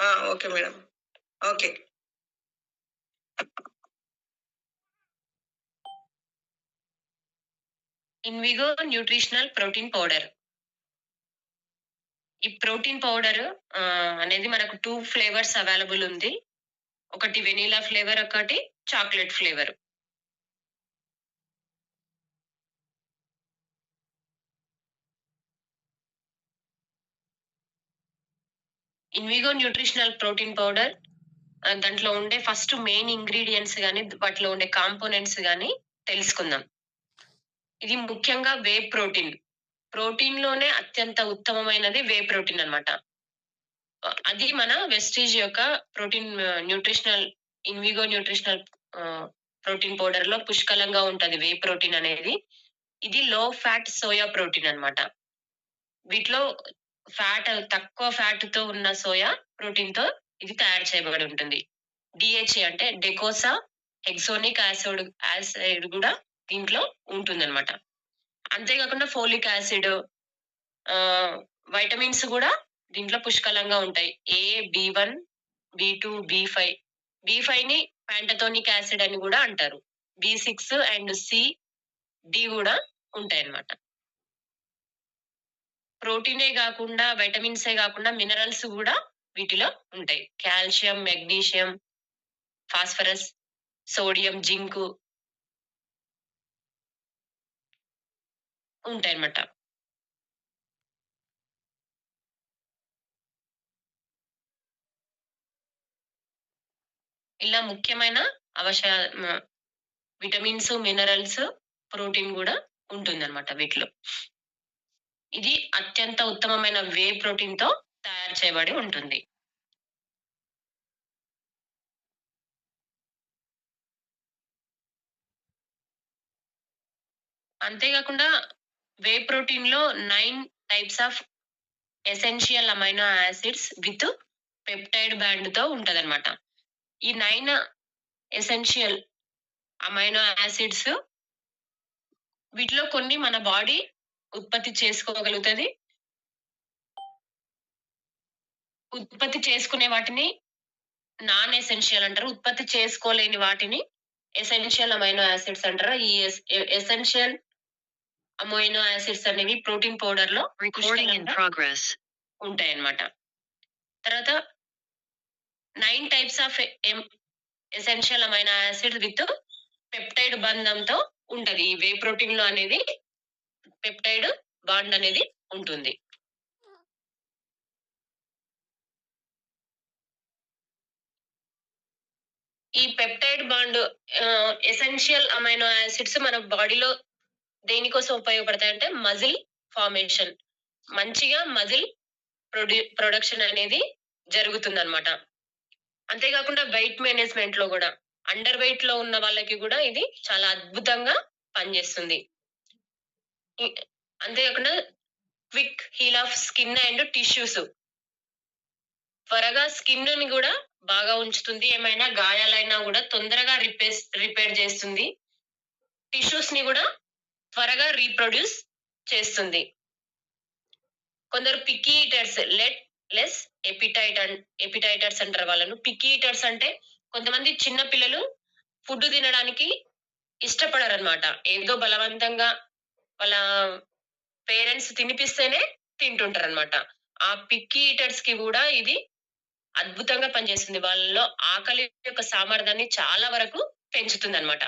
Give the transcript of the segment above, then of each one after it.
Okay madam. Okay. Invigo nutritional protein powder. ఈ protein powder అనేది మనకు టూ ఫ్లేవర్స్ అవైలబుల్ ఉంది. ఒకటి వెనీలా ఫ్లేవర్ ఒకటి chocolate flavour. Invigo nutritional protein powder దాంట్లో ఉండే ఫస్ట్ మెయిన్ ఇంగ్రీడియంట్స్ కానీ వాటిలో ఉండే కాంపోనెంట్స్ కానీ తెలుసుకుందాం. ఇది ముఖ్యంగా వే ప్రోటీన్ ప్రోటీన్లోనే అత్యంత ఉత్తమమైనది వే ప్రోటీన్ అన్నమాట. అది మన వెస్టీజ్ యొక్క protein nutritional Invigo nutritional protein పౌడర్లో పుష్కలంగా ఉంటది వే ప్రోటీన్ అనేది. ఇది లో ఫ్యాట్ సోయా ప్రోటీన్ అన్నమాట. వీటిలో ఫ్యాట్ తక్కువ ఫ్యాట్తో ఉన్న సోయా ప్రోటీన్తో ఇది తయారు చేయబడి ఉంటుంది. డిహెచ్ఏ అంటే డెకోసా హెక్సోనిక్ యాసిడ్ యాసిడ్ కూడా దీంట్లో ఉంటుందన్నమాట. అంతేకాకుండా ఫోలిక్ యాసిడ్ వైటమిన్స్ కూడా దీంట్లో పుష్కలంగా ఉంటాయి. A B one B two B five B ఫైవ్ని pantothenic acid అని కూడా అంటారు. B six and C D కూడా ఉంటాయి అన్నమాట ప్రోటీనే కాకుండా విటమిన్సే కాకుండా మినరల్స్ కూడా వీటిలో ఉంటాయి. Calcium magnesium phosphorus sodium zinc ఉంటాయి అన్నమాట ఇలా ముఖ్యమైన అవశ విటమిన్స్ మినరల్స్ ప్రోటీన్ కూడా ఉంటుందన్నమాట వీటిలో. ఇది అత్యంత ఉత్తమమైన వే ప్రోటీన్తో తయారు చేయబడి ఉంటుంది. అంతేకాకుండా whey ప్రోటీన్లో nine types of essential amino acids with peptide బ్యాండ్తో ఉంటదన్నమాట. ఈ నైన్ ఎసెన్షియల్ అమైనో యాసిడ్స్ వీటిలో కొన్ని మన బాడీ ఉత్పత్తి చేసుకోగలుగుతుంది? ఉత్పత్తి చేసుకునే వాటిని నాన్ ఎసెన్షియల్ అంటారు. ఉత్పత్తి చేసుకోలేని వాటిని ఎసెన్షియల్ అమైనో యాసిడ్స్ అంటారు. ఈ ఎసెన్షియల్ అమైనో యాసిడ్స్ అనేవి ప్రోటీన్ పౌడర్లో. ఉంటాయి అన్నమాట తర్వాత nine types of essential amino acid with peptide బంధంతో ఉంటది. ఈ వే ప్రోటీన్లో అనేది పెప్టైడ్ బాండ్ అనేది ఉంటుంది. ఈ peptide bond essential amino acids మన బాడీలో దేనికోసం ఉపయోగపడతాయి అంటే మజిల్ ఫార్మేషన్. మంచిగా మజిల్ ప్రొడ్యూ ప్రొడక్షన్ అనేది జరుగుతుంది అనమాట అంతేకాకుండా వెయిట్ మేనేజ్మెంట్లో కూడా అండర్ వెయిట్లో ఉన్న వాళ్ళకి కూడా ఇది చాలా అద్భుతంగా పనిచేస్తుంది. అంతేకాకుండా quick heal of skin and tissues. త్వరగా స్కిన్ని కూడా బాగా ఉంచుతుంది. ఏమైనా గాయాలైనా కూడా తొందరగా రిపేర్ రిపేర్ చేస్తుంది. టిష్యూస్ని కూడా త్వరగా రీప్రొడ్యూస్ చేస్తుంది. కొందరు picky eaters let less appetite appetiters అంటారు వాళ్ళను. పిక్కీ ఈటర్స్ అంటే కొంతమంది చిన్న పిల్లలు ఫుడ్ తినడానికి ఇష్టపడరు అనమాట ఏదో బలవంతంగా వాళ్ళ పేరెంట్స్ తినిపిస్తేనే తింటుంటారు అనమాట ఆ పిక్కీ ఈటర్స్కి కూడా ఇది అద్భుతంగా పనిచేస్తుంది. వాళ్ళలో ఆకలి యొక్క సామర్థ్యాన్ని చాలా వరకు పెంచుతుంది అనమాట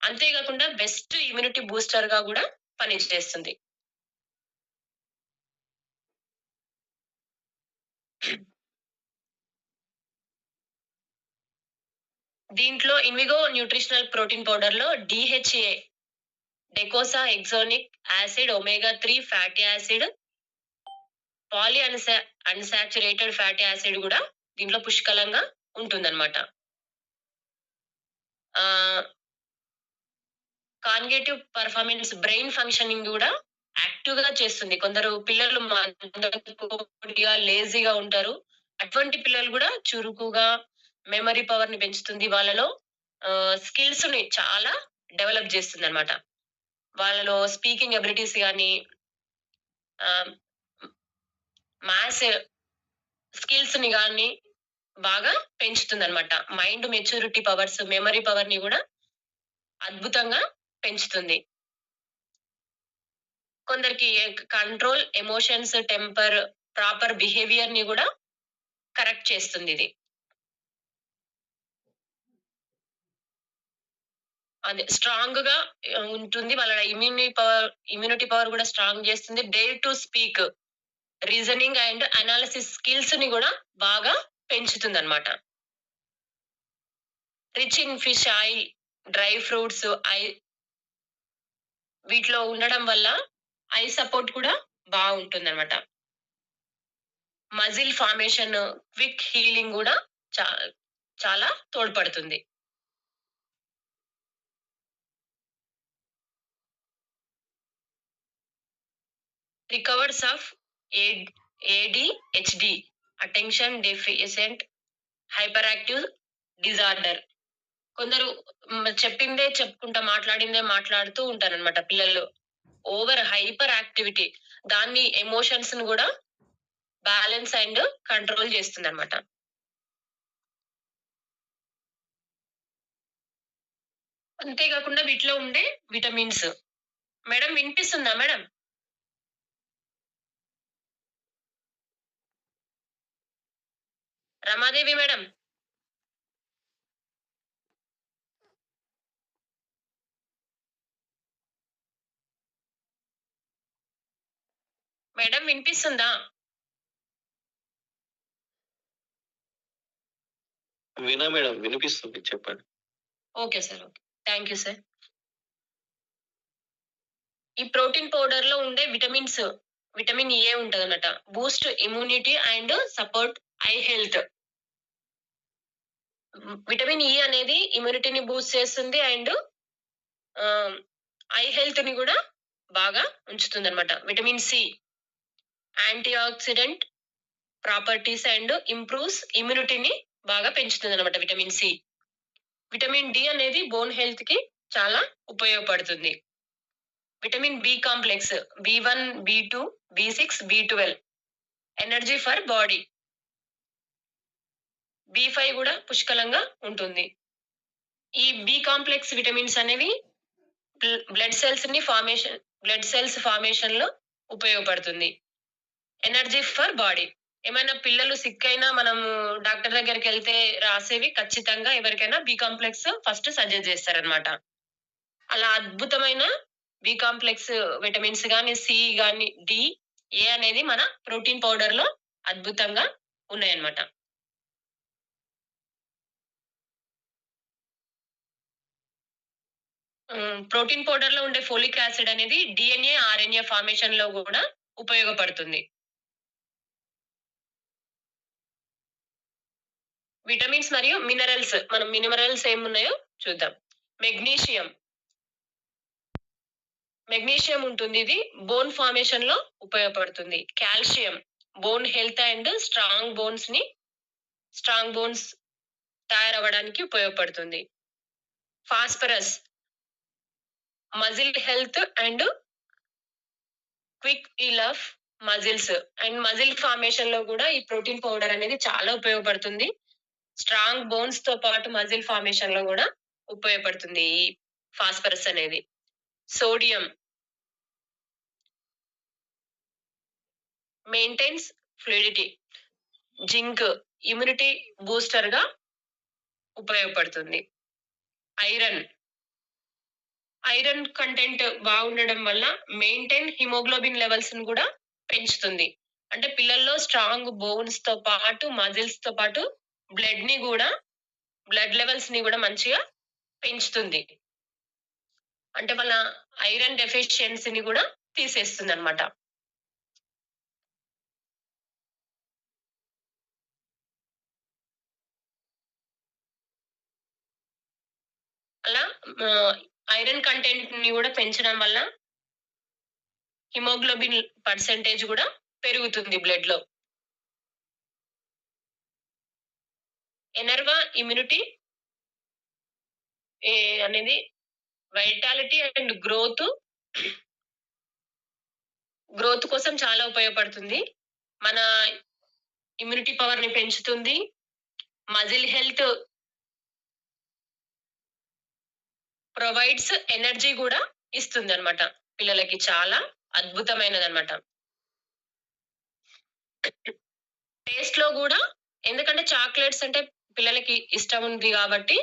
అంతేకాకుండా బెస్ట్ ఇమ్యూనిటీ బూస్టర్గా కూడా పనిచేస్తుంది. దీంట్లో ఇన్విగో న్యూట్రిషనల్ ప్రోటీన్ పౌడర్లో DHA docosahexaenoic acid omega three fatty acid poly unsa unsaturated fatty acid కూడా దీంట్లో పుష్కలంగా ఉంటుందన్నమాట. కాన్గేటివ్ పర్ఫార్మెన్స్ బ్రెయిన్ ఫంక్షనింగ్ కూడా యాక్టివ్గా చేస్తుంది. కొందరు పిల్లలు మందకొడిగా లేజీగా ఉంటారు. అటువంటి పిల్లలు కూడా చురుకుగా మెమరీ పవర్ని పెంచుతుంది. వాళ్ళలో స్కిల్స్ని చాలా డెవలప్ చేస్తుంది అనమాట వాళ్ళలో స్పీకింగ్ ఎబిలిటీస్ కానీ మ్యాథ్స్ స్కిల్స్ని కానీ బాగా పెంచుతుంది అనమాట మైండ్ మెచ్యూరిటీ పవర్స్, మెమరీ పవర్‌ని కూడా అద్భుతంగా పెంచుతుంది. కొందరికి కంట్రోల్, ఎమోషన్స్, టెంపర్, ప్రాపర్ బిహేవియర్‌ని కూడా కరెక్ట్ చేస్తుంది ఇది అదే స్ట్రాంగ్‌గా గా ఉంటుంది. వాళ్ళ ఇమ్యూని పవర్ ఇమ్యూనిటీ పవర్ కూడా స్ట్రాంగ్ చేస్తుంది dare to speak, reasoning and analysis స్కిల్స్‌ని కూడా బాగా పెంచుతుందన్నమాట. Rich in fish oil, dry fruits, eye వీటిలో ఉండడం వల్ల ఐ సపోర్ట్ కూడా బావుంటుందన్నమాట. మజిల్ ఫార్మేషన్, క్విక్ హీలింగ్ కూడా చాలా తోడ్పడుతుంది. Recovers of ADHD attention deficient hyper active disorder. కొందరు చెప్పిందే చెప్పుకుంటా, మాట్లాడిందే మాట్లాడుతూ ఉంటారనమాట పిల్లలు. Over hyper activity. దాన్ని ఎమోషన్స్‌ని కూడా బ్యాలెన్స్ అండ్ కంట్రోల్ చేస్తుంది అనమాట అంతేకాకుండా వీటిలో ఉండే విటమిన్స్. మేడం వినిపిస్తుందా మేడం? రమాదేవి మేడం. మేడం వినిపిస్తుందా? వినా మేడం వినిపిస్తుంది చెప్పండి. Okay sir. Okay. Thank you sir. ఈ ప్రోటీన్ పౌడర్‌లో ఉండే విటమిన్స్, విటమిన్ ఏ ఉంటదన్నమాట. Boost immunity and support eye health. Vitamin E అనేది ఇమ్యూనిటీని బూస్ట్ చేస్తుంది అండ్ ఐ ఐ హెల్త్‌ని కూడా బాగా ఉంచుతుందన్నమాట. Vitamin C antioxidant properties and improves ఇమ్యూనిటీని బాగా పెంచుతుందన్నమాట విటమిన్ సి. విటమిన్ డి అనేది బోన్ హెల్త్‌కి చాలా ఉపయోగపడుతుంది. Vitamin B complex బి1, బి2, B6, B12 energy for body. Be five కూడా పుష్కలంగా ఉంటుంది. ఈ బి కాంప్లెక్స్ విటమిన్స్ అనేవి blood blood సెల్స్‌ని formation blood cells ఫార్మేషన్‌లో ఉపయోగపడుతుంది. Energy for body. ఏమైనా పిల్లలు సిక్ అయినా మనము డాక్టర్ దగ్గరికి వెళ్తే రాసేవి ఖచ్చితంగా ఎవరికైనా బి కాంప్లెక్స్ ఫస్ట్ సజెస్ట్ చేస్తారనమాట అలా అద్భుతమైన బి కాంప్లెక్స్ విటమిన్స్ కానీ సి కానీ డి, ఏ అనేది మన ప్రోటీన్ పౌడర్‌లో అద్భుతంగా ఉన్నాయన్నమాట. ప్రోటీన్ ప్రోటీన్ పౌడర్‌లో ఉండే ఫోలిక్ యాసిడ్ అనేది డిఎన్ఏ ఆర్ఎన్ఏ ఫార్మేషన్‌లో కూడా ఉపయోగపడుతుంది. విటమిన్స్ మరియు మినరల్స్. మనం మినరల్స్ ఏమున్నాయో చూద్దాం. మెగ్నీషియం. మెగ్నీషియం ఉంటుంది. ఇది బోన్ ఫార్మేషన్‌లో ఉపయోగపడుతుంది. Calcium bone health and strong బోన్స్‌ని strong bones తయారవ్వడానికి ఉపయోగపడుతుంది. Phosphorus muscle health and quick ఈ ఆఫ్ మజిల్స్ అండ్ మజిల్ ఫార్మేషన్‌లో కూడా ఈ ప్రోటీన్ పౌడర్ అనేది చాలా ఉపయోగపడుతుంది. స్ట్రాంగ్ బోన్స్తో పాటు మజిల్ ఫార్మేషన్‌లో కూడా ఉపయోగపడుతుంది ఈ ఫాస్ఫరస్ అనేది. Sodium maintains fluidity. Zinc immunity బూస్టర్‌గా ఉపయోగపడుతుంది. ఐరన్ ఐరన్ కంటెంట్ బాగుండడం వల్ల మెయింటైన్ హిమోగ్లోబిన్ లెవెల్స్‌ని కూడా పెంచుతుంది. అంటే పిల్లల్లో స్ట్రాంగ్ బోన్స్తో పాటు, మజిల్స్‌తో పాటు బ్లడ్‌ని కూడా బ్లడ్ లెవెల్స్‌ని కూడా మంచిగా పెంచుతుంది. అంటే వాళ్ళ ఐరన్ డెఫిషియన్సీని కూడా తీసేస్తుంది అనమాట అలా ఐరన్ కంటెంట్ని కూడా పెంచడం వల్ల హిమోగ్లోబిన్ పర్సెంటేజ్ కూడా పెరుగుతుంది బ్లడ్లో ఎనర్వా ఇమ్యూనిటీ ఏ అనేది వైటాలిటీ అండ్ గ్రోత్ గ్రోత్ కోసం చాలా ఉపయోగపడుతుంది. మన ఇమ్యూనిటీ పవర్‌ని పెంచుతుంది. మజిల్ హెల్త్ ప్రొవైడ్స్ ఎనర్జీ కూడా ఇస్తుంది అనమాట పిల్లలకి చాలా అద్భుతమైనది అనమాట టేస్ట్లో కూడా ఎందుకంటే చాక్లెట్స్ అంటే పిల్లలకి ఇష్టం ఉంది కాబట్టి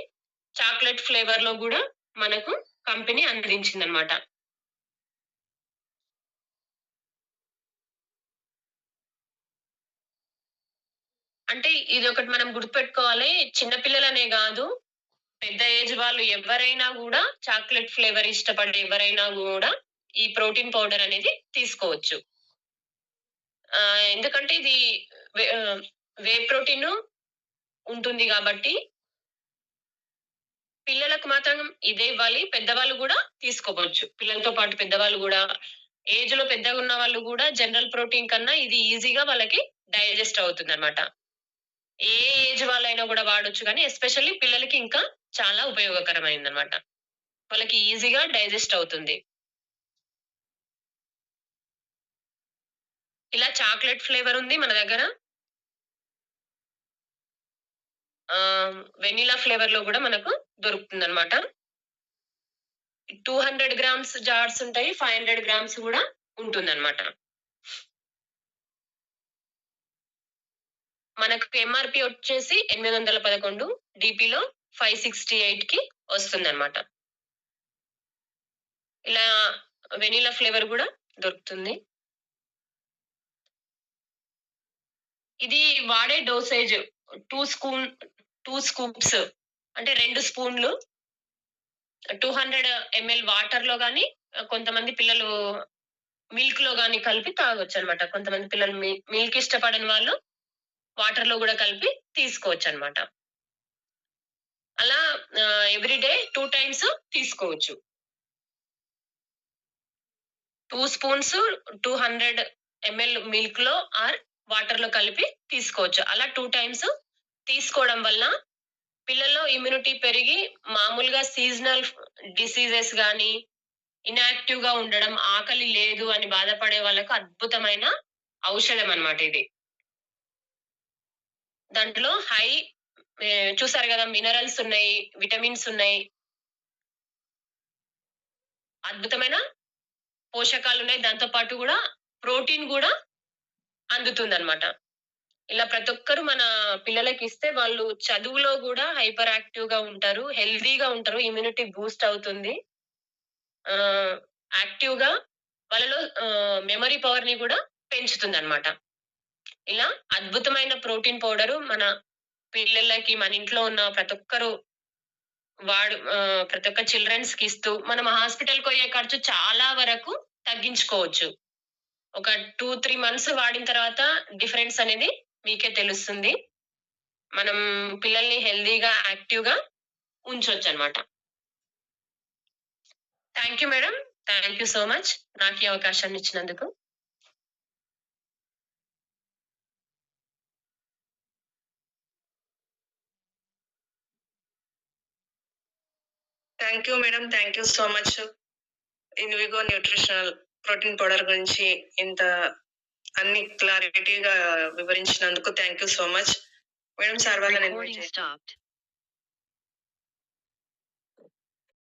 చాక్లెట్ ఫ్లేవర్లో కూడా మనకు కంపెనీ అందించింది అనమాట అంటే ఇది ఒకటి మనం గుర్తుపెట్టుకోవాలి చిన్నపిల్లలనే కాదు పెద్ద ఏజ్ వాళ్ళు ఎవరైనా కూడా చాక్లెట్ ఫ్లేవర్ ఇష్టపడే ఎవరైనా కూడా ఈ ప్రోటీన్ పౌడర్ అనేది తీసుకోవచ్చు. ఆ, ఎందుకంటే ఇది వే- వే ప్రోటీన్ ఉంటుంది కాబట్టి పిల్లలకు మాత్రం ఇదే ఇవ్వాలి. పెద్దవాళ్ళు కూడా తీసుకోవచ్చు. పిల్లలతో పాటు పెద్దవాళ్ళు కూడా ఏజ్లో పెద్దగా ఉన్న వాళ్ళు కూడా జనరల్ ప్రోటీన్ కన్నా ఇది ఈజీగా వాళ్ళకి డైజెస్ట్ అవుతుంది అనమాట ఏ ఏజ్ వాళ్ళైనా కూడా వాడొచ్చు కానీ ఎస్పెషల్లీ పిల్లలకి ఇంకా చాలా ఉపయోగకరమైంది అనమాట వాళ్ళకి ఈజీగా డైజెస్ట్ అవుతుంది. ఇలా చాక్లెట్ ఫ్లేవర్ ఉంది మన దగ్గర. వెనిలా ఫ్లేవర్లో కూడా మనకు దొరుకుతుంది అనమాట టూ హండ్రెడ్ గ్రామ్స్ జార్స్ ఉంటాయి ఫైవ్ హండ్రెడ్ గ్రామ్స్ కూడా ఉంటుంది అనమాట మనకు ఎంఆర్పి వచ్చేసి ఎనిమిది వందల పదకొండు డిపిలో ఫైవ్ సిక్స్టీ ఎయిట్కి వస్తుంది అనమాట ఇలా వెనీలా ఫ్లేవర్ కూడా దొరుకుతుంది. ఇది వాడే dosage two spoon two scoops అంటే రెండు స్పూన్లు. టూ హండ్రెడ్ ఎంఎల్ వాటర్లో గాని కొంతమంది పిల్లలు మిల్క్లో గాని కలిపి తాగొచ్చు అనమాట కొంతమంది పిల్లలు మిల్క్ ఇష్టపడని వాళ్ళు వాటర్లో కూడా కలిపి తీసుకోవచ్చు అనమాట అలా ఎవ్రీడే టూ టైమ్స్ తీసుకోవచ్చు. Two spoons two hundred ML మిల్క్లో or వాటర్లో కలిపి తీసుకోవచ్చు. అలా టూ టైమ్స్ తీసుకోవడం వల్ల పిల్లల్లో ఇమ్యూనిటీ పెరిగి మామూలుగా సీజనల్ డిసీజెస్ కానీ ఇన్యాక్టివ్గా ఉండడం ఆకలి లేదు అని బాధపడే వాళ్ళకు అద్భుతమైన ఔషధం అనమాట ఇది. దాంట్లో హై చూసారు కదా మినరల్స్ ఉన్నాయి విటమిన్స్ ఉన్నాయి. అద్భుతమైన? పోషకాలు ఉన్నాయి దాంతో పాటు కూడా ప్రోటీన్ కూడా అందుతుంది అనమాట ఇలా ప్రతి ఒక్కరు మన పిల్లలకి ఇస్తే వాళ్ళు చదువులో కూడా హైపర్ యాక్టివ్గా ఉంటారు హెల్దీగా ఉంటారు ఇమ్యూనిటీ బూస్ట్ అవుతుంది. ఆ యాక్టివ్గా వాళ్ళలో మెమరీ పవర్ని కూడా పెంచుతుంది అనమాట ఇలా అద్భుతమైన ప్రోటీన్ పౌడర్ మన పిల్లలకి మన ఇంట్లో ఉన్న ప్రతి ఒక్కరు వాడు ప్రతి ఒక్క చిల్డ్రన్స్కి ఇస్తూ మనం హాస్పిటల్కి పోయే ఖర్చు చాలా వరకు తగ్గించుకోవచ్చు. ఒక టూ త్రీ మంత్స్ వాడిన తర్వాత డిఫరెన్స్ అనేది మీకే తెలుస్తుంది. మనం పిల్లల్ని హెల్దీగా యాక్టివ్గా ఉంచవచ్చు అనమాట thank you madam. Thank you so much. నాకు ఈ అవకాశాన్ని ఇచ్చినందుకు. Thank you madam. Thank you so much. Invigo nutritional protein powder గురించి ఇంత అన్ని క్లారిటీగా వివరించినందుకు thank you so much. Madam sir వాళ్ళని